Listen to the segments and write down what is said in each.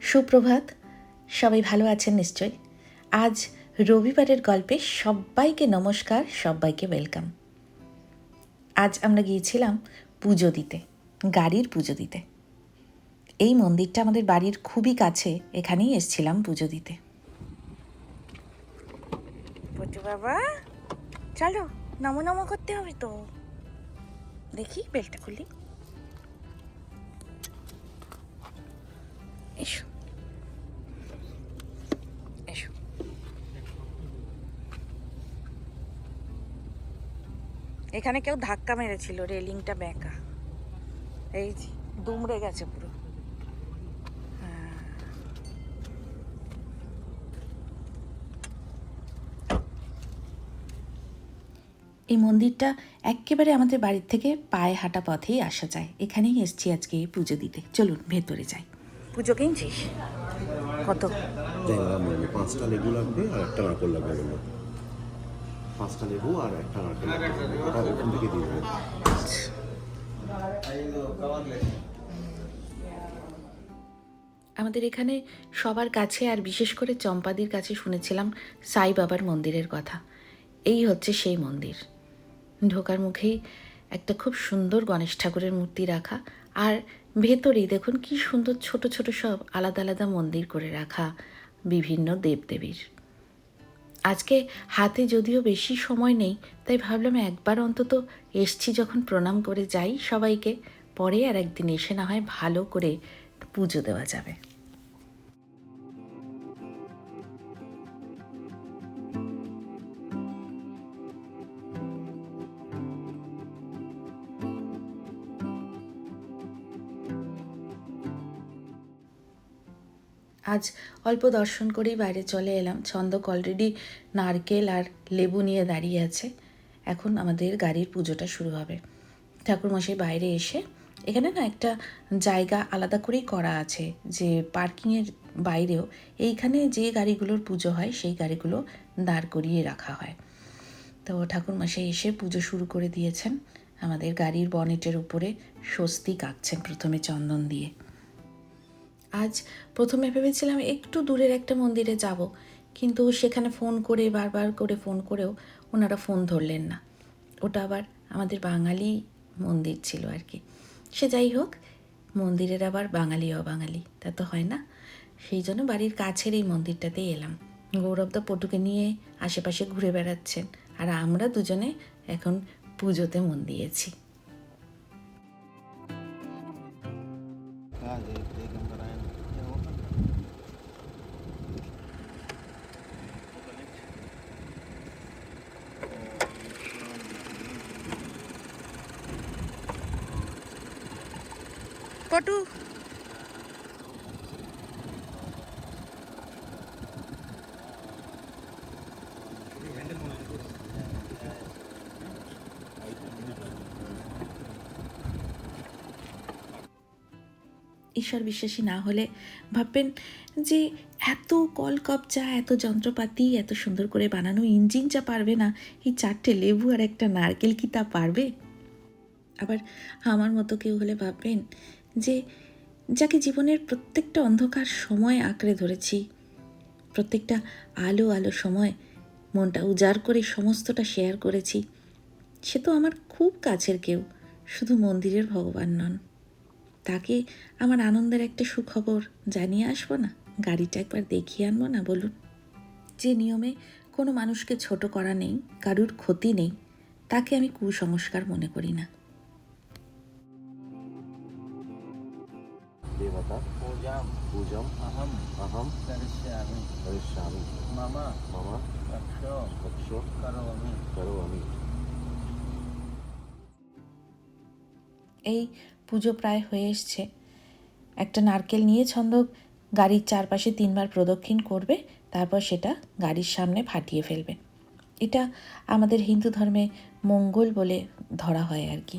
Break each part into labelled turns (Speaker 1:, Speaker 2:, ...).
Speaker 1: সুপ্রভাত। সবাই ভালো আছেন নিশ্চয় আজ রবিবারের গল্পে সবাইকে নমস্কার, সবাইকে ওয়েলকাম। আজ আমরা গিয়েছিলাম পুজো দিতে, গাড়ির পুজো দিতে। এই মন্দিরটা আমাদের বাড়ির খুবই কাছে, এখানেই এসছিলাম পুজো দিতে। বাবা, চলো নমো নমো করতে হবে তো। দেখি, বেলটা খুলি। এসো। এসো। এখানে কেউ ধাক্কা মেরেছিল, রেলিংটা বেঁকা। এই দুমড়ে গেছে পুরো। হ্যাঁ। এই মন্দিরটা একেবারে আমাদের বাড়ির থেকে পায়ে হাঁটা পথেই আসা যায়। এখানেই এসছি আজকে পুজো দিতে। চলুন, ভেতরে যাই। পুজো কিনছিস? কত?
Speaker 2: মানে পাঁচটা লেবু লাগবে আর একটা নারকেল লাগবে বলল পাঁচটা লেবু আর একটা নারকেল লাগবে। ওটা ওখান থেকে দিয়ে দেবেন
Speaker 1: আমাদের এখানে সবার কাছে আর বিশেষ করে চম্পাদির কাছে শুনেছিলাম সাই বাবার মন্দিরের কথা। এই হচ্ছে সেই মন্দির। ঢোকার মুখেই একটা খুব সুন্দর গণেশ ঠাকুরের মূর্তি রাখা আর ভেতরেই দেখুন কি সুন্দর ছোট ছোট সব আলাদা আলাদা মন্দির করে রাখা বিভিন্ন দেবদেবীর। আজকে হাতে যদিও বেশি সময় নেই, তাই ভাবলাম একবার অন্তত এসছি যখন প্রণাম করে যাই সবাইকে, পরে আর একদিন এসে না হয় ভালো করে পুজো দেওয়া যাবে। আজ অল্প দর্শন করেই বাইরে চলে এলাম। ছন্দক অলরেডি নারকেল আর লেবু নিয়ে দাঁড়িয়ে আছে। এখন আমাদের গাড়ির পুজোটা শুরু হবে। ঠাকুরমশাই বাইরে এসে এখানে না একটা জায়গা আলাদা করেই করা আছে যে পার্কিংয়ের বাইরেও এইখানে যে গাড়িগুলোর পুজো হয় সেই গাড়িগুলো দাঁড় করিয়ে রাখা হয়। তো ঠাকুরমশাই এসে পুজো শুরু করে দিয়েছেন। আমাদের গাড়ির বনেটের উপরে স্বস্তিক আঁকছেন প্রথমে চন্দন দিয়ে। আজ প্রথমে ভেবেছিলাম একটু দূরের একটা মন্দিরে যাব, কিন্তু সেখানে ফোন করে, বারবার করে ফোন করেও ওনারা ফোন ধরলেন না। ওটা আবার আমাদের বাঙালি মন্দির ছিল আর কি। সে যাই হোক, মন্দিরের আবার বাঙালি, অবাঙালি, তা তো হয় না। সেই জন্য বাড়ির কাছের এই মন্দিরটাতেই এলাম। গৌরবদা পটুকে নিয়ে আশেপাশে ঘুরে বেড়াচ্ছেন, আর আমরা দুজনে এখন পুজোতে মন দিয়েছি। পটু। ঈশ্বর বিশ্বাসী না হলে ভাববেন যে এত কলকবজা, এত যন্ত্রপাতি, এত সুন্দর করে বানানো ইঞ্জিন যা পারবে না, এই চারটে লেবু আর একটা নারকেল কি তা পারবে? আবার আমার মতো কেউ হলে ভাববেন যে যাকে জীবনের প্রত্যেকটা অন্ধকার সময় আঁকড়ে ধরেছি। প্রত্যেকটা আলো আলো সময় মনটা উজাড় করে সমস্তটা শেয়ার করেছি। সে তো আমার খুব কাছের কেউ, শুধু মন্দিরের ভগবান নন। তাকে আমার আনন্দের একটা সুখবর জানিয়ে আসব না? গাড়িটা একবার দেখিয়ে আনব না বলুন? যে নিয়মে কোনো মানুষকে ছোট করা নেই, কারুর ক্ষতি নেই, তাকে আমি কুসংস্কার মনে করি না।
Speaker 2: পূজাম
Speaker 3: পূজাম
Speaker 2: আহম
Speaker 3: আহম
Speaker 2: করিষ্যামি
Speaker 3: করিষ্যামি
Speaker 2: মামা
Speaker 3: মামা
Speaker 2: কক্ষ
Speaker 3: কক্ষ
Speaker 2: করোমি করোমি
Speaker 1: এই পুজো প্রায় হয়ে এসছে। একটা নারকেল নিয়ে ছন্দ গাড়ির চারপাশে তিনবার প্রদক্ষিণ করবে তারপর সেটা গাড়ির সামনে ফাটিয়ে ফেলবে। এটা আমাদের হিন্দু ধর্মে মঙ্গল বলে ধরা হয় আর কি।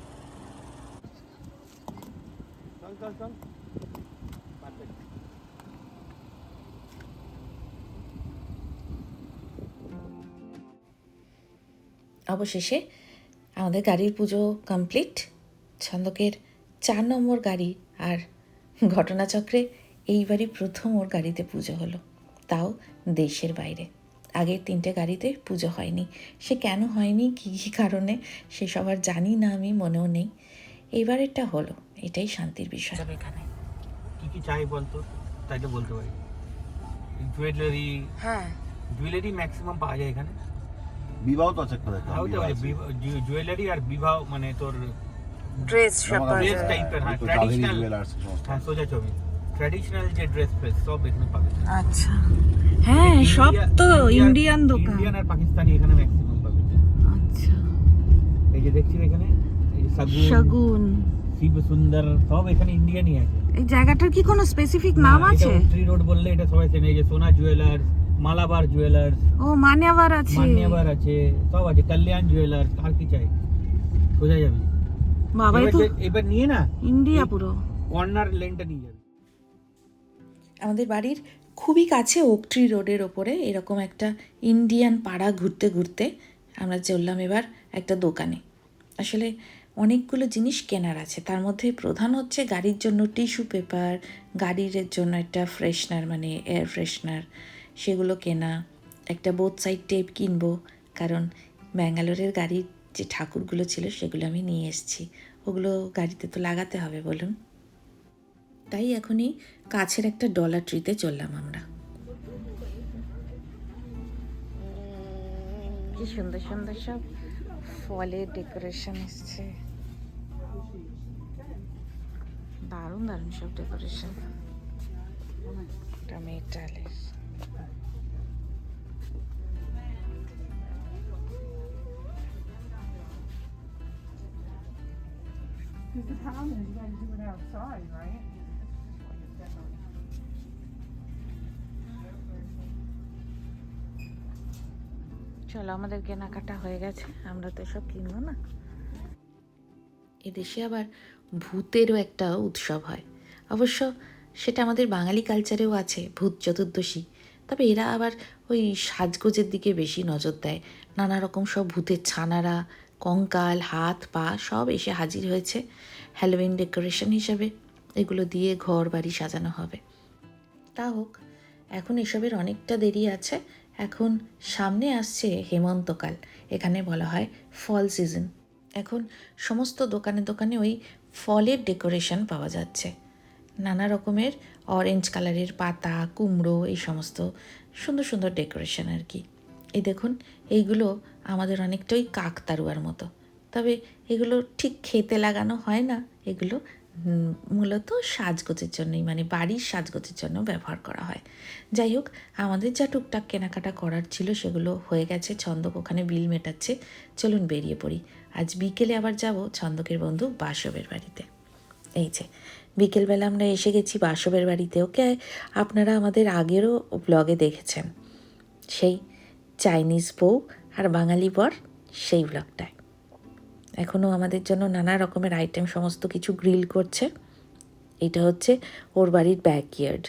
Speaker 1: অবশেষে আমাদের গাড়ির পুজো কমপ্লিট ছন্দকের চার নম্বর গাড়ি আর ঘটনাচক্রে এইবারই প্রথম ওর গাড়িতে পুজো হলো। তাও দেশের বাইরে। আগের তিনটে গাড়িতে পুজো হয়নি। সে কেন হয়নি, কী কী কারণে, সে সবার জানি না আমি, মনেও নেই। এইবারেরটা হলো। এটাই শান্তির বিষয়। এখানে।
Speaker 4: কি কি চাই বলতো? তাইলে বলতে পারি। জুয়েলারি
Speaker 1: হ্যাঁ।
Speaker 4: জুয়েলারি ম্যাক্সিমাম পাওয়া যায় এখানে।
Speaker 2: বিবাহ তো আছে একটা
Speaker 4: জু- জুয়েলারি আর বিবাহ মানে তোর
Speaker 1: ড্রেস
Speaker 2: জামা কাপড়,
Speaker 4: dress
Speaker 2: হ্যাঁ,
Speaker 4: এর, হ্যাঁ। হ্যাঁ সোজা ছবি। ট্র্যাডিশনাল যে ড্রেস ফ্রেস সব এখানে পাবে।
Speaker 1: আচ্ছা। হ্যাঁ সব তো
Speaker 4: ইন্ডিয়ান-
Speaker 1: দোকান।
Speaker 4: ইন্ডিয়ান আর পাকিস্তানি এখানে ম্যাক্সিমাম পাবে।
Speaker 1: আচ্ছা।
Speaker 4: এই যে দেখছেন এখানে? এই যে সাগুন।
Speaker 1: শগুন
Speaker 4: শিব সুন্দর সব এখানে ইন্ডিয়ানই আছে।
Speaker 1: এই জায়গাটার কি কোনো স্পেসিফিক নাম আছে?
Speaker 4: ট্রি রোড বললে এটা সবাই চেনে যে সোনা জুয়েলার্স মালাবার জুয়েলার্স
Speaker 1: ও মান্যাবার আছে।
Speaker 4: মান্যবার আছে সব আছে কল্যাণ জুয়েলার্স আর কি চাই? সোজা যাবে?
Speaker 1: বাবা তো
Speaker 4: এবার নিয়ে না
Speaker 1: ইন্ডিয়া পুরো।
Speaker 4: কর্নার লেনটা নিয়ে যাবে।
Speaker 1: আমাদের বাড়ির খুবই কাছে ওকট্রি রোডের ওপরে এরকম একটা ইন্ডিয়ান পাড়া ঘুরতে ঘুরতে আমরা চললাম এবার একটা দোকানে। আসলে অনেকগুলো জিনিস কেনার আছে। তার মধ্যে প্রধান হচ্ছে গাড়ির জন্য টিস্যু পেপার, গাড়ির জন্য একটা ফ্রেশনার মানে এয়ার ফ্রেশনার সেগুলো কেনা। একটা বোথ সাইড টেপ কিনবো, কারণ ব্যাঙ্গালোরের গাড়ির যে ঠাকুরগুলো ছিল সেগুলো আমি নিয়ে এসেছি। ওগুলো গাড়িতে তো লাগাতে হবে বলুন। তাই এখনই কাছের একটা ডলার ট্রিতে চললাম আমরা। কি সুন্দর সুন্দর সব ফলের ডেকোরেশন এসছে। দারুণ দারুণ সব ডেকোরেশন চলো আমাদের কেনাকাটা হয়ে গেছে। আমরা তো সব কিনবো না। এদেশে আবার ভূতেরও একটা উৎসব হয়। অবশ্য সেটা আমাদের বাঙালি কালচারেও আছে, ভূত চতুর্দশী। তবে এরা আবার ওই সাজগোজের দিকে বেশি নজর দেয়। নানা রকম সব ভূতের ছানারা, কঙ্কাল, হাত, পা সব এসে হাজির হয়েছে হ্যালোউইন ডেকোরেশন হিসাবে। এগুলো দিয়ে ঘর বাড়ি সাজানো হবে। তা হোক, এখন এসবের অনেকটা দেরি আছে। এখন সামনে আসছে হেমন্তকাল। এখানে বলা হয় ফল সিজন এখন সমস্ত দোকানে দোকানে ওই ফলের ডেকোরেশন পাওয়া যাচ্ছে। নানা রকমের অরেঞ্জ কালারের পাতা, কুমড়ো, এই সমস্ত সুন্দর সুন্দর ডেকোরেশন আর কি। এই দেখুন, এইগুলো আমাদের অনেকটাই কাকতারুয়ার মতো। তবে এগুলো ঠিক খেতে লাগানো হয় না, এগুলো মূলত সাজগোজের জন্যই মানে বাড়ির সাজগোজের জন্য ব্যবহার করা হয়। যাই হোক, আমাদের যা টুকটাক কেনাকাটা করার ছিল সেগুলো হয়ে গেছে, ছন্দক ওখানে বিল মেটাচ্ছে। চলুন বেরিয়ে পড়ি। আজ বিকেলে আবার যাব ছন্দকের বন্ধু বাসবের বাড়িতে। এই যে, বিকেলবেলা আমরা এসে গেছি বাসবের বাড়িতে। ওকে আপনারা আমাদের আগেরও ব্লগে দেখেছেন। সেই চাইনিজ বউ আর বাঙালি বর সেই ব্লগটায় এখনও আমাদের জন্য নানা রকমের আইটেম সমস্ত কিছু গ্রিল করছে। এটা হচ্ছে ওর বাড়ির ব্যাকইয়ার্ড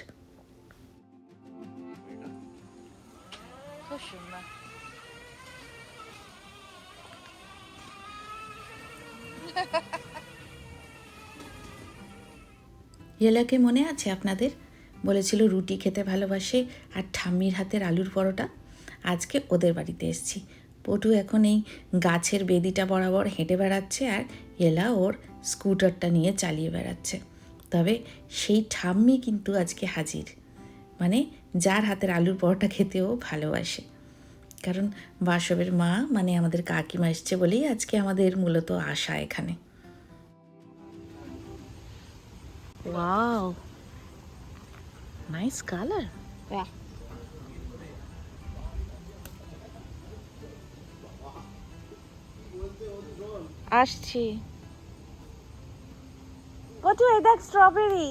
Speaker 1: ইয়েলাকে মনে আছে আপনাদের? বলেছিল রুটি খেতে ভালোবাসে আর ঠাম্মির হাতের আলুর পরোটা। আজকে ওদের বাড়িতে এসেছি। পটু এখন এই গাছের বেদিটা বরাবর হেঁটে বেড়াচ্ছে আর এলা ওর স্কুটারটা নিয়ে চালিয়ে বেড়াচ্ছে। তবে সেই ঠাম্মি কিন্তু আজকে হাজির। মানে যার হাতের আলুর পরোটা খেতেও ভালোবাসে। কারণ বাসবের মা মানে আমাদের কাকিমা এসছে বলেই আজকে আমাদের মূলত আশা এখানে। ওয়াও। Nice colour. আসছি। কটু এই দেখ strawberry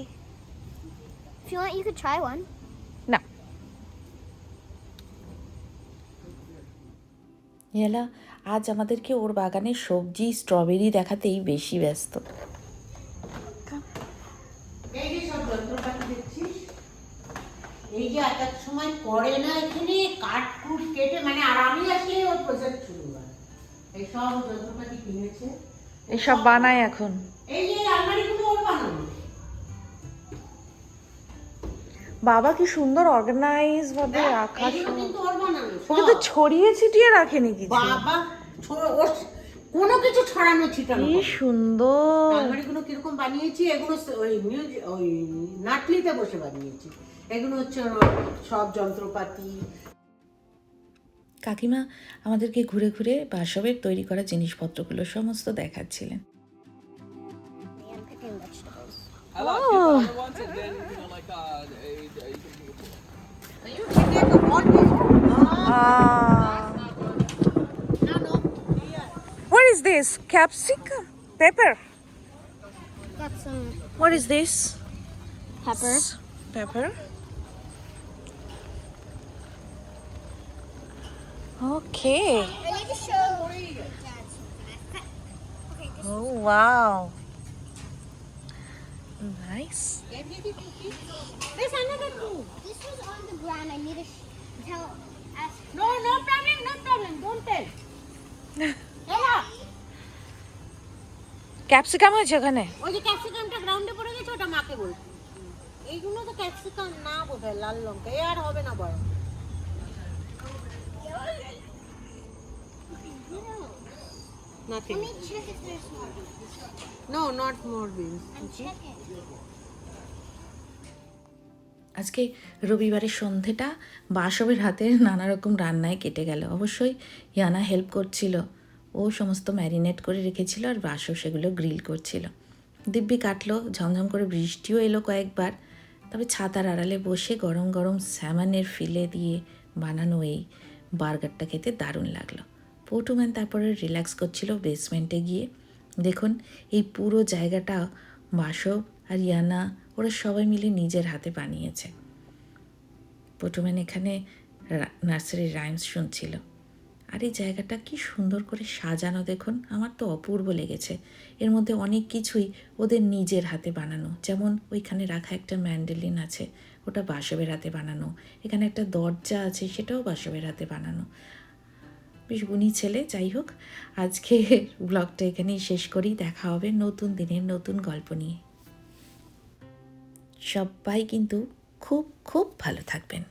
Speaker 5: If you want, you could try one.
Speaker 1: এলা আজ আমাদেরকে ওর বাগানের সবজি স্ট্রবেরি দেখাতেই বেশি ব্যস্ত।
Speaker 6: এই যে এক এক সময় করে না এখানে কাঠ কুট কেটে মানে আর আমি আসলে ওর প্রজেক্ট শুরু হয় এই সব যন্ত্রপাতি কিনেছে।
Speaker 1: এসব বানায় এখন।
Speaker 6: এই যে আলমারিগুলো
Speaker 1: বাবা কি সুন্দর অর্গানাইজ ভাবে রাখা
Speaker 6: কিন্তু।
Speaker 1: ছড়িয়ে ছিটিয়ে রাখেনি কিছু?
Speaker 6: বাবা কোনো কিছু ছড়ানো ছিটানো
Speaker 1: কি সুন্দর।
Speaker 6: আলমারিগুলো কীরকম বানিয়েছি এগুলো ওই মিউজ ওই নাটলিতে বসে বানিয়েছি। এগুলো হচ্ছে সব যন্ত্রপাতি।
Speaker 1: কাকিমা আমাদেরকে ঘুরে ঘুরে বাসবের তৈরি করা জিনিসপত্রগুলো সমস্ত দেখাচ্ছিলেন।
Speaker 5: Picking.
Speaker 1: What is this? Capsicum? Pepper?
Speaker 5: Some
Speaker 1: What is this?
Speaker 5: pepper.
Speaker 1: Pepper. Okay.
Speaker 5: I need to show
Speaker 1: Oh wow. Nice.
Speaker 5: There's another two. This was on the ground. I need to tell. Ask. No, no problem. No problem. Don't tell.
Speaker 1: Capsicum আছে ওখানে
Speaker 6: ওই যে ক্যাপসিকামটা গ্রাউন্ডে পড়ে গেছে ওটা মাকে বলছি এইগুলো তো ক্যাপসিকাম না বোধহয় লাল লঙ্কা এ আর হবে না বড় nothing
Speaker 5: Let me check if there's more.
Speaker 6: No not more beans
Speaker 5: I'm checking.
Speaker 1: আজকে রবিবারের সন্ধেটা বাসবের হাতে নানা রকম রান্নায় কেটে গেল। অবশ্যই ইয়ানা হেল্প করছিল। ও সমস্ত ম্যারিনেট করে রেখেছিল আর বাসব সেগুলো গ্রিল করছিল। দিব্যি কাটলো ঝমঝম করে বৃষ্টিও এলো কয়েকবার। তবে ছাতার আড়ালে বসে গরম গরম স্যামানের ফিলে দিয়ে বানানো এই বার্গারটা খেতে দারুণ লাগল। পটুম্যান তারপরে রিল্যাক্স করছিল বেসমেন্টে গিয়ে। দেখুন, এই পুরো জায়গাটা বাসব আর ইয়ানা, ওরা সবাই মিলে নিজের হাতে বানিয়েছে। পটুম্যান এখানে নার্সারির রাইমস শুনছিল। আর এই জায়গাটা কি সুন্দর করে সাজানো, দেখুন, আমার তো অপূর্ব লেগেছে। এর মধ্যে অনেক কিছুই ওদের নিজের হাতে বানানো। যেমন ওইখানে রাখা একটা ম্যান্ডেলিন আছে, ওটা বাসবের হাতে বানানো। এখানে একটা দরজা আছে, সেটাও বাসবের হাতে বানানো। বেশ গুণী ছেলে, যাই হোক। আজকে ব্লগটা এখানেই শেষ করি। দেখা হবে নতুন দিনের নতুন গল্প নিয়ে। সবাই কিন্তু খুব খুব ভালো থাকবেন।